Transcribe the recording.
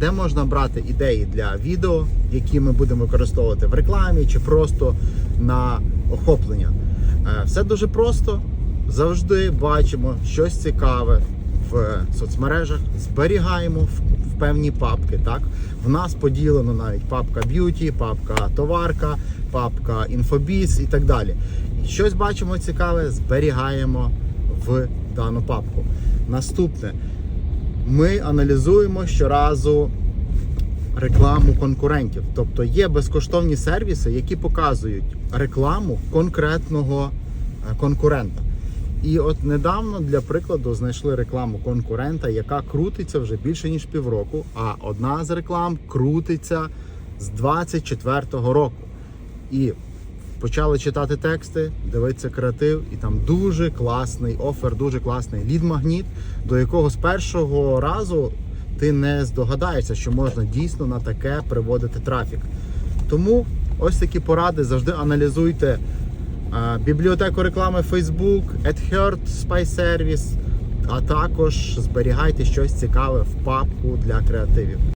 де можна брати ідеї для відео, які ми будемо використовувати в рекламі чи просто на охоплення. Е, Все дуже просто. Завжди бачимо щось цікаве в соцмережах, зберігаємо в, певні папки. Так, в нас поділено навіть папка б'юті, папка товарка, папка інфобіз і так далі. Щось бачимо цікаве, зберігаємо в дану папку. Наступне, ми аналізуємо щоразу рекламу конкурентів. Тобто є безкоштовні сервіси, які показують рекламу конкретного е, конкурента. І от недавно для прикладу знайшли рекламу конкурента, яка крутиться вже більше ніж півроку. А одна з реклам крутиться з 24-го року. І почали читати тексти, дивитися креатив, і там дуже класний офер, дуже класний лід-магніт, до якого з першого разу ти не здогадаєшся, що можна дійсно на таке приводити трафік. Тому ось такі поради завжди аналізуйте а, бібліотеку реклами Facebook, AdHerd, Spy Service, а також зберігайте щось цікаве в папку для креативів.